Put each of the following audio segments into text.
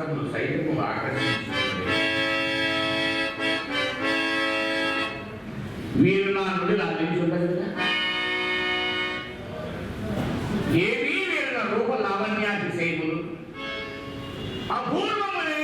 రాక్షసులు సైన్యము ఆకర్షించుతుంది వీరు నా నుండి లాభించుండగా ఏమీ వీరిన రూప లావణ్యాతిశయములు అపూర్వములే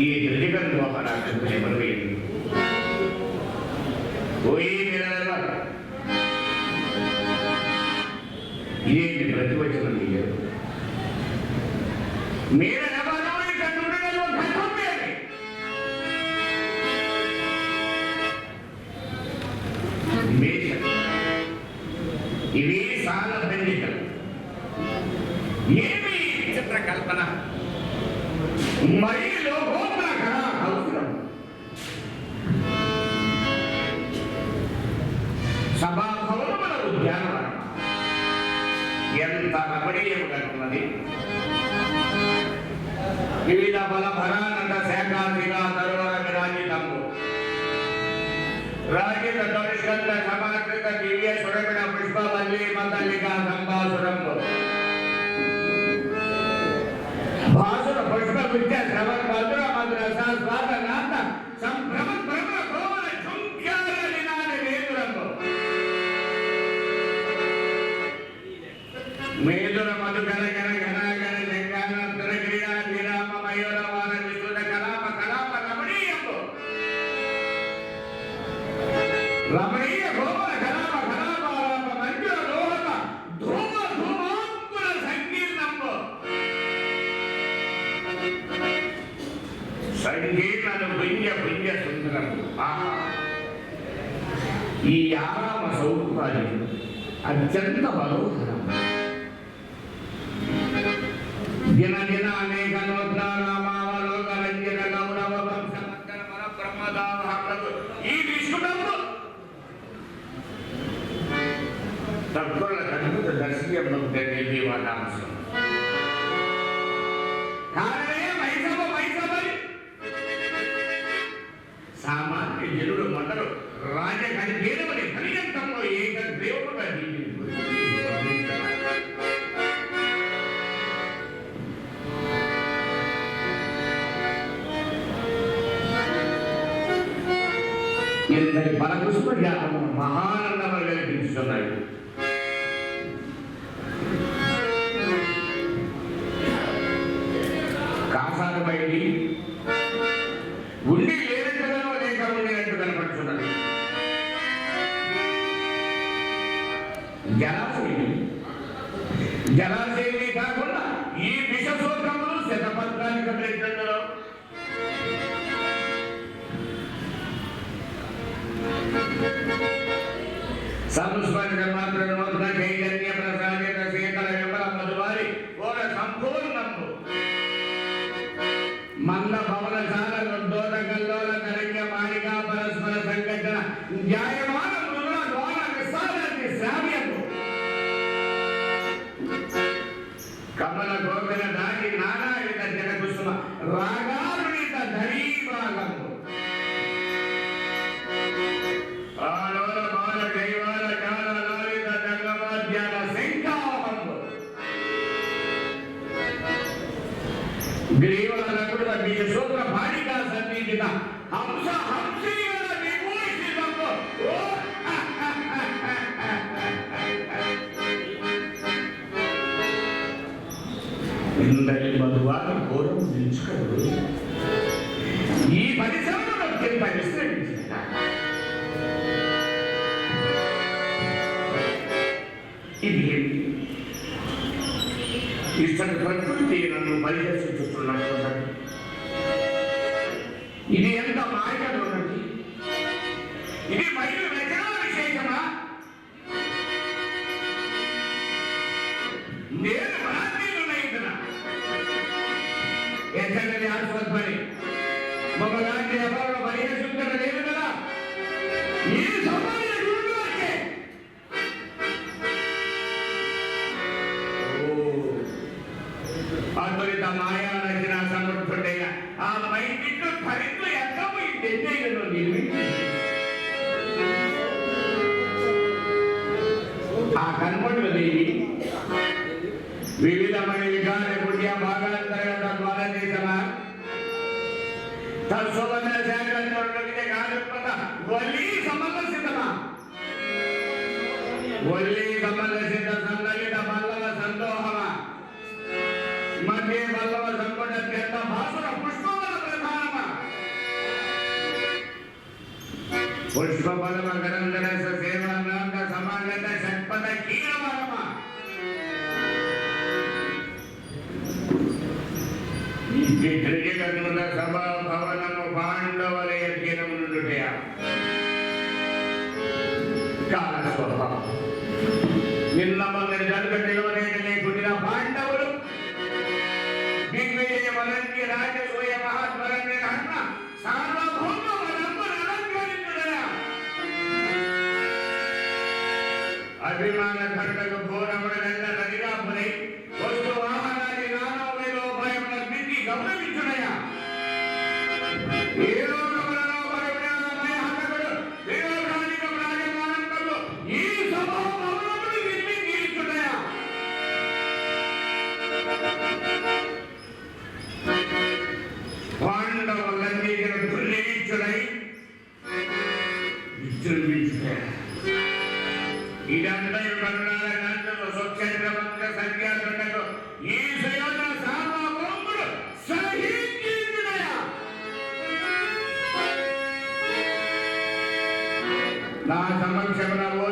ఈ త్రిజగన్ లోపరాజు ఎవరు చిత్ర మరి సంగీతను పుణ్య పుణ్య సుందరము ఆహా. ఈ ఆరామ సౌకర్యం అత్యంత మనోహరం. దిన దిన జనుడు మొదలు రాజకని పేదవని పర్యంతంలో ఏక దేవుడుగా ఇంతటి పరపుష్ప జ్ఞానము మహానందములు కనిపిస్తున్నాయి కాసాల బయటి ఉండి జలాశయమే కాకుండా ఈ విష సూత్రములు శతపత్రానికి ప్రయత్నంలో సంస్మరణ సన్నిధిత హంస హంసీయుల విభూషితము మధువారి ఘోరం ఈ పరిశ్రమను అత్యంత విస్తరించిన ఇది ఏమిటి? ఇతని ప్రకృతి నన్ను పరిహసిస్తున్నట్టున్నది ఇది ఎంత మాయగా ఉన్నది ఇది మరియు రచనా విశేషమా? నేను మహాత్మీయునైతున్న ఎంతకని ఆస్పత్రి? మమ్మల్ని ఎవరు లేదు కదా? ఈ సమాజ అద్భుత మాయా ఇంట్లో ఎక్కబో ఈ పెద్దయ్యలో ఆ కనుమడు దేవి వివిధమైన వికార పుణ్య భాగాల తరగత ద్వారా చేసిన తత్సోబంధన శాఖలే కాలుపత ఒల్లి సమర్లసితమ ఒల్లి సమర్లసిత సందలిత పల్లవ సందోహమ? మధ్య పల్లవ సంకుట భాసురం. పుష్ప పదమ గరంధర సమాగత షట్పద కీలవరమ ఈ సభా భవనము పాండవలయ నిన్న పాండవులు. దిగ్విజయ వలంకి రాజసూయ మహాత్మరంగ అన్న అభిమాన ఖండకు నదిగా పురై వస్తు వాహనాది నానా వైలోపాయముల గమనించుడయా నా సమక్షమున ఊరులో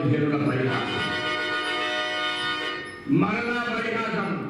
పదిహేనుల జనుల పరిహాసం మరలా పరిహాసం.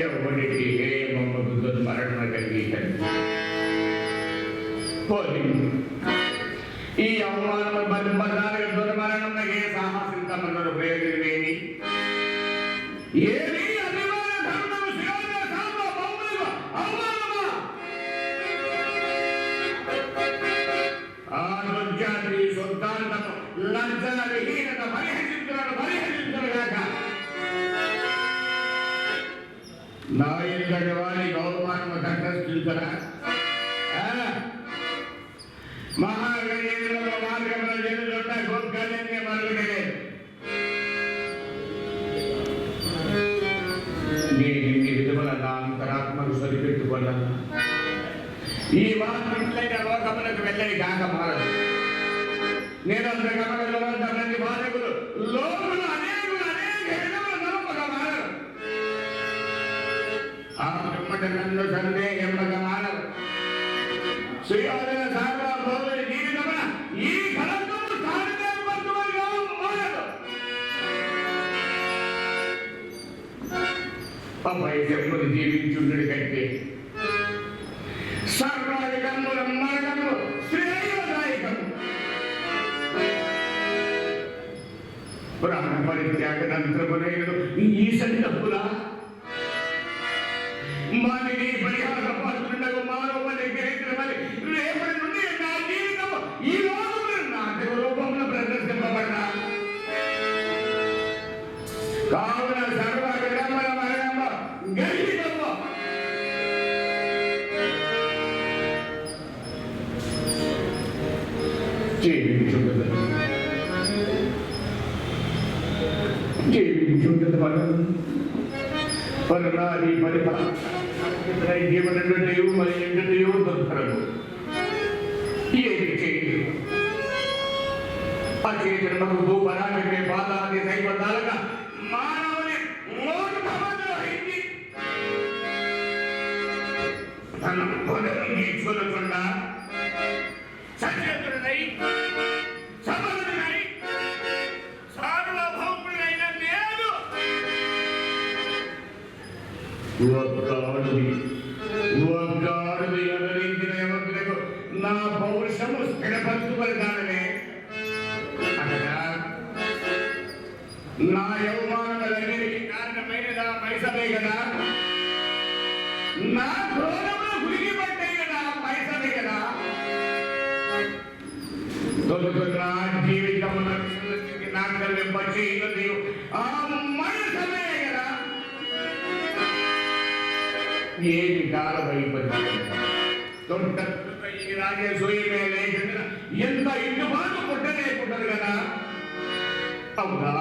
ఎవరికి ఏ మమ్మకు మరణ కలిగించండి పోలి ఈ అవమానం బద్ధాలు దుర్మరణం ఏ సాహసింతమన్నారు ప్రయోజనమేమి ఏమి అభిమాన విహీనత శిరోజ సార్వభౌములుగా కాక ఇంతటి వారి గౌరవాన్ని తటస్థించరా మహాగణ్యంలో మార్గంలో జనులుంట గోప్కల్యంగా మరుగులేదు నేను ఇన్ని విధముల నా అంతరాత్మ ఈ వాక్యములైన లోకములకు వెళ్ళని కాక మారదు. నిరంతర గమనంలో ఉన్న బాధకులు లోపల అనేకులు బ్రహ్మట నన్ను సందేహంబక మానరు. సుయోధన సార్వభౌముని జీవితమున ఈ ఫలమును కంటే సర్వాధికముల మరణము శ్రేయదాయకము ప్రాణ పరిత్యాగ నంతరమునైనను ఈ సందపులా ಕರುಣಾರಿ ಪರಿಹಾರ ಜೀವನಗಂಟೆಯೂ ಮನೆಯಂಗಟೆಯೂ ಬಂಧನಗಳು ಈ ಏಕೆ ಅಚ್ಚೇ ಜನ್ಮದ ಭೂಪರಾಜಕ್ಕೆ ಬಾಲಾದಿ ಕೈ ಬಂದಾಗ ಮಾನವನೇ ಮೂರ್ಖವಾದ ಹಿಂದಿ ನನ್ನ ಕೊನೆಯಲ್ಲಿ ಈಶ್ವರ ಕಂಡ ಸತ್ಯದೊಡನೆ ಸಮರದೊಡನೆ ఒక్కాడుది ఒక్కాడుది ఎదరించిన యవకులకు నా పౌరుషము స్థిరపరచుబడగానే అనగా నా యవమానములన్నిటికీ కారణమైనదా పైసలే కదా? నా క్రోధములు గురిగి కదా పైసలే కదా? దొరుకుతున్న జీవితమున నాకు వచ్చి ఆ మనసమే కదా ఏమి కాలమైపోయింది దొడ్డ ఈ రాజసూయమే లేకుండా ఎంత ఇటుబాటు పుట్టలేకుంటారు కదా అవునా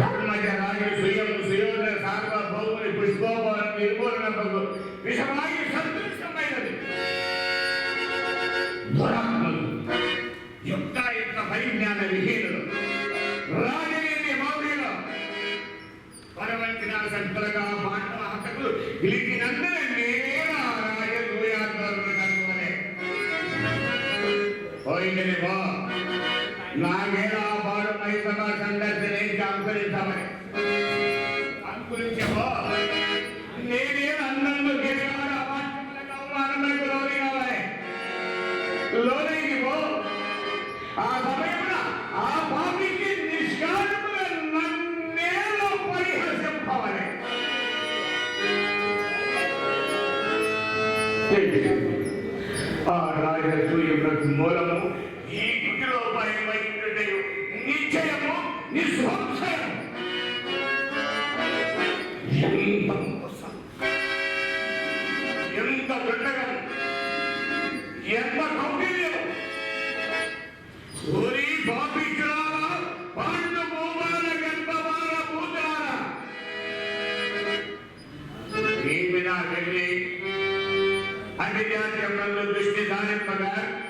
ధర్మజ రాజసూయం సుయోధన సార్వభౌముని పుష్పోపవనం నిర్మూలనకు విషమాయి సంతృష్టమైనది దురాత్మలు యొక్క నాగేలా పాడు మైసభ సందర్శించి అంకురించమని అంకురించబో నేనే అందరిలో గెలివాడ పాఠ్యములకు లోని కావాలి లోనికి పో ఆ సమయమున ఆ పాపికి నన్నేలో ఆ विज्ञान के अंतर्गत दृष्टि मगर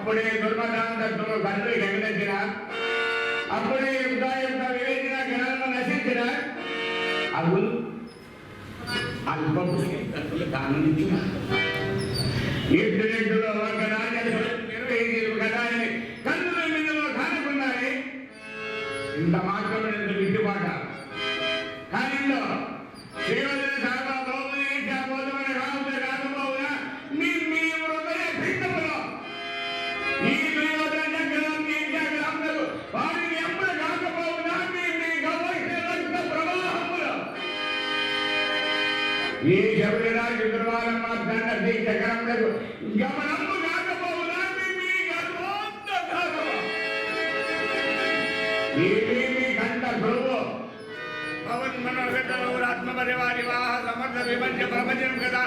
అప్పుడే దుర్మదాంతత్వం కన్ను ఎగదెచ్చిన అప్పుడే యుద్ధ యొక్క వివేచన జ్ఞానం నశించిన అగులు అల్పపు శ్రీకత్తులు దానించిన ఎడ్డునెడ్డులో ఒక రాజ్యాలు నిర్వహించారు కదా అని కన్నుల మిన్నులో కానుకున్నారే ఇంత మాత్రం ఈ శబరిరాజు దుర్వారమ్మ దండ దీక్ష చక్రములకు గమనము కాకపోవునా మీ మీ పవన్ మనోహర్ ఆత్మ పరివారి వాహ సమర్థ విభజ్య ప్రపంచం కదా.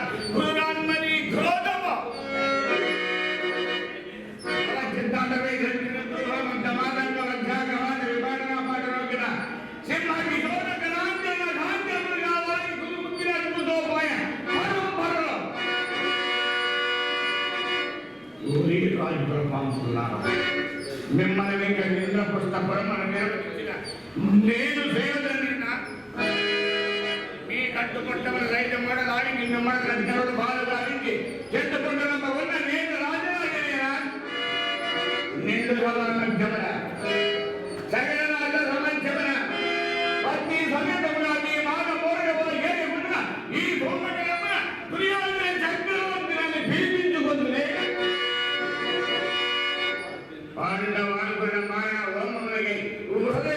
మిమ్మల్ని ఇంకా నింద్ర పుస్తకం మన నిర్వహించిన నేను సేవదండి మీ కట్టుకుంటమని రైతు కూడా లాగించి మిమ్మల్ని కట్టుకున్నాడు బాధ లాగించి చెట్టుకుంటున్న ఉన్న నేను రాజరాజనేనా నిండు సమంచమన ஆண்டவான் பெருமானா ஓம் உலகை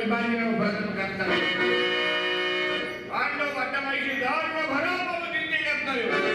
ధర్మల విభాజన ప్రథమ కర్తవ్యం పాండవ పట్టమైకి దారుణ భరాపము నిందే కర్తవ్యం